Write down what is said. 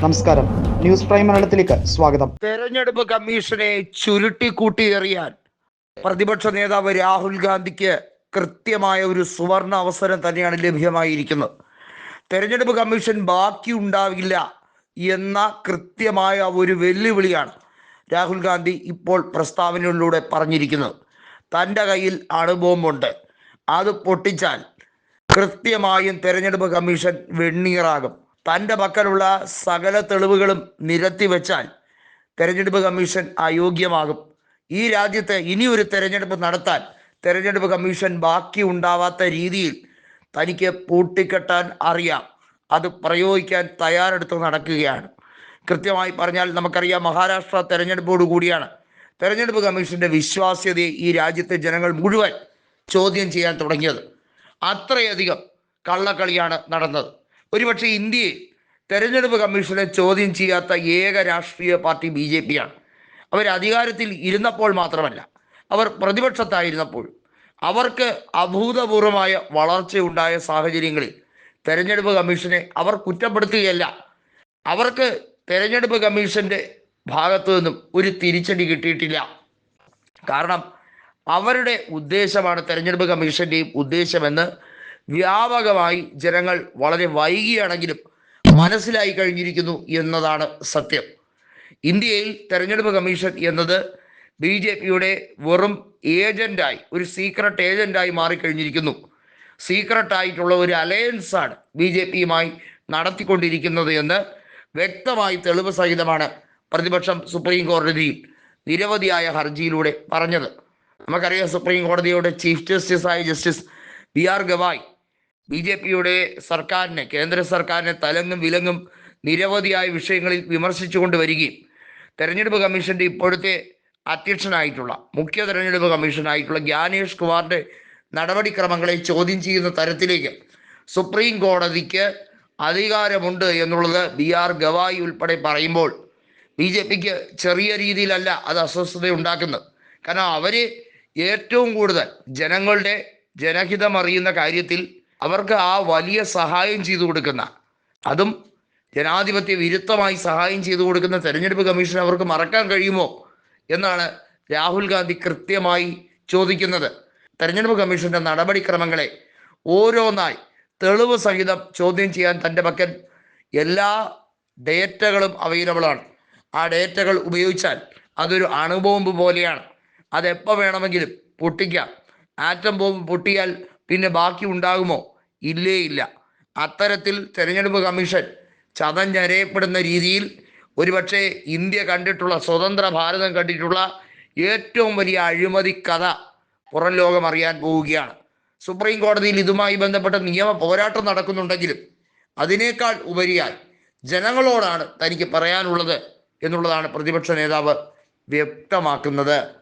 നമസ്കാരം. News prime മലയാളത്തിലേക്ക് സ്വാഗതം. തെരഞ്ഞെടുപ്പ് കമ്മീഷനെ ചുരുട്ടി കൂട്ടിയെറിയാൻ പ്രതിപക്ഷ നേതാവ് രാഹുൽ ഗാന്ധിക്ക് കൃത്യമായ ഒരു സുവർണ അവസരം തന്നെയാണ് ലഭ്യമായിരിക്കുന്നത്. തെരഞ്ഞെടുപ്പ് കമ്മീഷൻ ബാക്കി ഉണ്ടാവില്ല എന്ന കൃത്യമായ ഒരു വെല്ലുവിളിയാണ് രാഹുൽ ഗാന്ധി ഇപ്പോൾ പ്രസ്താവനയിലൂടെ പറഞ്ഞിരിക്കുന്നത്. തന്റെ കയ്യിൽ അണുബോംബുണ്ട്. അത് പൊട്ടിച്ചാൽ കൃത്യമായും തെരഞ്ഞെടുപ്പ് കമ്മീഷൻ വെണ്ണീറാകും. തന്റെ പക്കലുള്ള സകല തെളിവുകളും നിരത്തി വെച്ചാൽ തെരഞ്ഞെടുപ്പ് കമ്മീഷൻ അയോഗ്യമാകും. ഈ രാജ്യത്തെ ഇനി ഒരു തെരഞ്ഞെടുപ്പ് നടത്താൻ തെരഞ്ഞെടുപ്പ് കമ്മീഷൻ ബാക്കി ഉണ്ടാവാത്ത രീതിയിൽ തനിക്ക് പൂട്ടിക്കെട്ടാൻ അറിയാം. അത് പ്രയോഗിക്കാൻ തയ്യാറെടുത്ത് നടക്കുകയാണ്. കൃത്യമായി പറഞ്ഞാൽ നമുക്കറിയാം മഹാരാഷ്ട്ര തെരഞ്ഞെടുപ്പോട് കൂടിയാണ് തെരഞ്ഞെടുപ്പ് കമ്മീഷന്റെ വിശ്വാസ്യതയെ ഈ രാജ്യത്തെ ജനങ്ങൾ മുഴുവൻ ചോദ്യം ചെയ്യാൻ തുടങ്ങിയത്. അത്രയധികം കള്ളക്കളിയാണ് നടന്നത്. ഒരുപക്ഷെ ഇന്ത്യയെ തെരഞ്ഞെടുപ്പ് കമ്മീഷനെ ചോദ്യം ചെയ്യാത്ത ഏക രാഷ്ട്രീയ പാർട്ടി ബി ജെ പിയാണ്. അവർ അധികാരത്തിൽ ഇരുന്നപ്പോൾ മാത്രമല്ല അവർ പ്രതിപക്ഷത്തായിരുന്നപ്പോൾ അവർക്ക് അഭൂതപൂർവമായ വളർച്ചയുണ്ടായ സാഹചര്യങ്ങളിൽ തെരഞ്ഞെടുപ്പ് കമ്മീഷനെ അവർ കുറ്റപ്പെടുത്തുകയല്ല. അവർക്ക് തെരഞ്ഞെടുപ്പ് കമ്മീഷന്റെ ഭാഗത്തു നിന്നും ഒരു തിരിച്ചടി കിട്ടിയിട്ടില്ല. കാരണം അവരുടെ ഉദ്ദേശമാണ് തെരഞ്ഞെടുപ്പ് കമ്മീഷന്റെയും ഉദ്ദേശമെന്ന് വ്യാപകമായി ജനങ്ങൾ വളരെ വൈകിയാണെങ്കിലും മനസ്സിലായി കഴിഞ്ഞിരിക്കുന്നു എന്നതാണ് സത്യം. ഇന്ത്യയിൽ തെരഞ്ഞെടുപ്പ് കമ്മീഷൻ എന്നത് ബി ജെ പിയുടെ വെറും ഏജന്റായി ഒരു സീക്രട്ട് ഏജന്റായി മാറിക്കഴിഞ്ഞിരിക്കുന്നു. സീക്രട്ട് ആയിട്ടുള്ള ഒരു അലയൻസ് ആണ് ബി ജെ പിയുമായി നടത്തിക്കൊണ്ടിരിക്കുന്നത് എന്ന് വ്യക്തമായി തെളിവ് സഹിതമാണ് പ്രതിപക്ഷം സുപ്രീം കോടതിയിൽ നിരവധിയായ ഹർജിയിലൂടെ പറഞ്ഞത്. നമുക്കറിയാം സുപ്രീം കോടതിയുടെ chief ജസ്റ്റിസായ justice B R Gavai B J പിയുടെ സർക്കാരിനെ കേന്ദ്ര സർക്കാരിനെ തലങ്ങും വിലങ്ങും നിരവധിയായ വിഷയങ്ങളിൽ വിമർശിച്ചുകൊണ്ട് വരികയും തെരഞ്ഞെടുപ്പ് കമ്മീഷന്റെ ഇപ്പോഴത്തെ അധ്യക്ഷനായിട്ടുള്ള മുഖ്യ തെരഞ്ഞെടുപ്പ് കമ്മീഷനായിട്ടുള്ള ജ്ഞാനേഷ് കുമാറിന്റെ നടപടിക്രമങ്ങളെ ചോദ്യം ചെയ്യുന്ന തരത്തിലേക്ക് സുപ്രീം കോടതിക്ക് അധികാരമുണ്ട് എന്നുള്ളത് ബി ആർ ഗവായി ഉൾപ്പെടെ പറയുമ്പോൾ ബി ജെ പിക്ക് ചെറിയ രീതിയിലല്ല അത് അസ്വസ്ഥത ഉണ്ടാക്കുന്നത്. കാരണം അവർ ഏറ്റവും കൂടുതൽ ജനങ്ങളുടെ ജനഹിതം അറിയുന്ന കാര്യത്തിൽ അവർക്ക് ആ വലിയ സഹായം ചെയ്തു കൊടുക്കുന്ന അതും ജനാധിപത്യ വിരുദ്ധമായി സഹായം ചെയ്തു കൊടുക്കുന്ന തെരഞ്ഞെടുപ്പ് കമ്മീഷൻ അവർക്ക് മറക്കാൻ കഴിയുമോ എന്നാണ് രാഹുൽ ഗാന്ധി കൃത്യമായി ചോദിക്കുന്നത്. തെരഞ്ഞെടുപ്പ് കമ്മീഷന്റെ നടപടിക്രമങ്ങളെ ഓരോന്നായി തെളിവ് സഹിതം ചോദ്യം ചെയ്യാൻ തന്റെ പക്കൽ എല്ലാ ഡേറ്റകളും അവൈലബിൾ ആണ്. ആ ഡേറ്റകൾ ഉപയോഗിച്ചാൽ അതൊരു അണുബോംബ് പോലെയാണ്. അതെപ്പോൾ വേണമെങ്കിലും പൊട്ടിക്കാം. ആറ്റം ബോംബ് പൊട്ടിയാൽ പിന്നെ ബാക്കി ഉണ്ടാകുമോ? ഇല്ലേ ഇല്ല. അത്തരത്തിൽ തെരഞ്ഞെടുപ്പ് കമ്മീഷൻ ചതഞ്ഞരയപ്പെടുന്ന രീതിയിൽ ഒരുപക്ഷെ ഇന്ത്യ കണ്ടിട്ടുള്ള സ്വതന്ത്ര ഭാരതം കണ്ടിട്ടുള്ള ഏറ്റവും വലിയ അഴിമതി കഥ പുറം ലോകം അറിയാൻ പോവുകയാണ്. സുപ്രീം കോടതിയിൽ ഇതുമായി ബന്ധപ്പെട്ട നിയമ പോരാട്ടം നടക്കുന്നുണ്ടെങ്കിലും അതിനേക്കാൾ ഉപരിയായി ജനങ്ങളോടാണ് തനിക്ക് പറയാനുള്ളത് എന്നുള്ളതാണ് പ്രതിപക്ഷ നേതാവ് വ്യക്തമാക്കുന്നത്.